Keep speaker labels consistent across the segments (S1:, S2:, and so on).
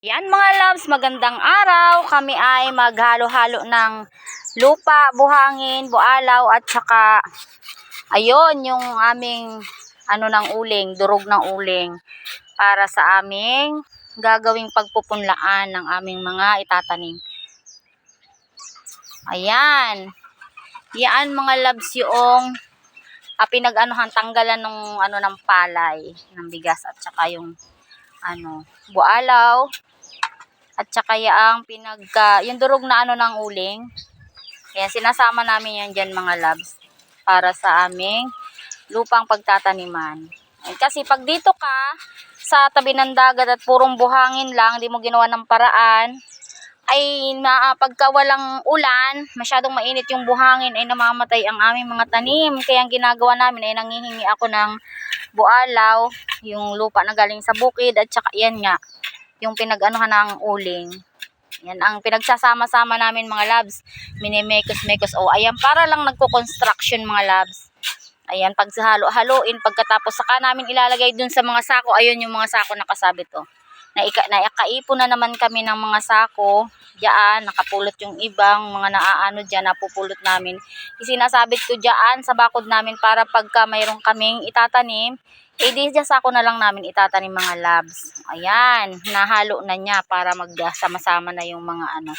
S1: Yan mga loves, magandang araw. Kami ay maghalo-halo ng lupa, buhangin, bualaw at saka ayun yung aming ano ng uling, durog ng uling para sa aming gagawing pagpupunlaan ng aming mga itatanim. Ayan. Yan mga loves yung ah, pinag-anuhan tanggalan ng ano ng palay ng bigas at saka yung ano bualaw at saka yung pinagka yung durog na ano ng uling kaya sinasama namin yan dyan mga labs para sa aming lupang pagtataniman kasi pag dito ka sa tabi ng dagat at purong buhangin lang di mo ginawa ng paraan ay na pagka walang ulan, masyadong mainit yung buhangin ay namamatay ang aming mga tanim. Kaya ang ginagawa namin ay nangihingi ako ng bualaw, yung lupa na galing sa bukid at saka yan nga, yung pinag-anuhan ng uling. Yan ang pinagsasama-sama namin mga labs. Minimekos-mekos. O, ayan, para lang nagko-construction mga labs. Ayan, pag halo-haloin, pagkatapos saka namin ilalagay dun sa mga sako, ayun yung mga sako nakasabit to. Naika, naikaipon na naman kami ng mga sako. Diyan, nakapulot yung ibang mga naaano dyan, napupulot namin. Isinasabit ko dyan sa bakod namin para pagka mayroon kaming itatanim, eh di dyan sako na lang namin itatanim mga labs. Ayan, nahalo na niya para magsama-sama na yung mga ano,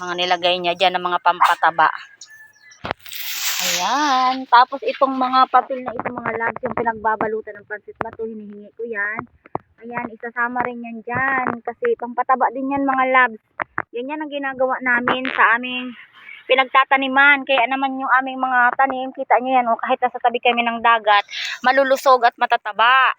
S1: mga nilagay niya dyan ng mga pampataba. Ayan. Tapos itong mga papel na itong mga labs, yung pinagbabalutan ng pansit bato, hinihingi ko yan. Ayan, isasama rin yan dyan. Kasi pampataba din yan mga labs. Yan yan ang ginagawa namin sa aming pinagtataniman. Kaya naman yung aming mga tanim, kita nyo yan, o, kahit nasa tabi kami ng dagat, malulusog at matataba.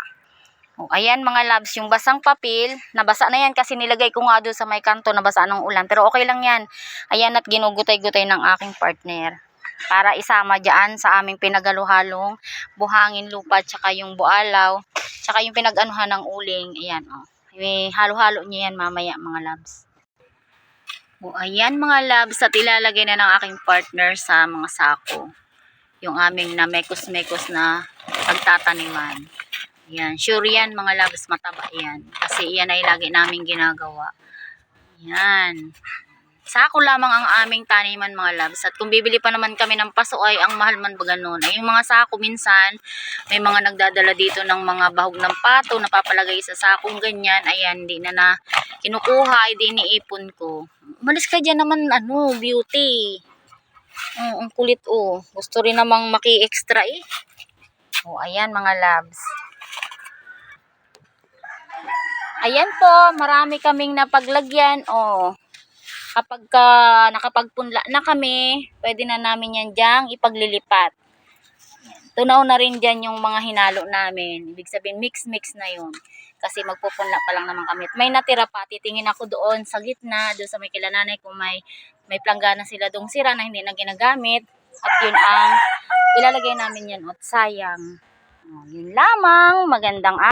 S1: O, ayan mga labs, yung basang papel, nabasa na yan kasi nilagay ko nga doon sa may kanto, nabasa ng ulan. Pero okay lang yan. Ayan at ginugutay-gutay ng aking partner para isama dyan sa aming pinagaluhalong buhangin lupa tsaka yung bualaw tsaka yung pinag-anuhan ng uling ayan oh. may halo-halo niya yan mamaya mga labs o ayan mga labs at ilalagay na ng aking partner sa mga sako. Yung aming na mekos-mekos na pagtataniman. Yan sure yan mga labs mataba yan. Kasi yan ay lagi namin ginagawa. Yan Sako lamang ang aming taniman mga labs. At kung bibili pa naman kami ng paso ay ang mahal man ba ganun. Ay yung mga sako minsan, may mga nagdadala dito ng mga bahog ng pato na papalagay sa sakong ganyan. Ayan, hindi na na kinukuha, ay di iniipon ko. Umalis ka dyan naman, ano, beauty. Oh, ang kulit oh. Gusto rin namang maki-extra eh. Oh, ayan mga labs. Ayan po, marami kaming napaglagyan. Oh, kapag ka nakapagpunla na kami, pwede na namin yan dyang ipaglilipat. Tunaw na rin dyan yung mga hinalo namin. Ibig sabihin, mix-mix na yun. Kasi magpupunla pa lang naman kami. May natira pa, titingin ako doon sa gitna, doon sa may kilananay kung may, may planggana sila doong sira na hindi na ginagamit. At yun ang ilalagay namin yan. At sayang. Oh, yun lamang. Magandang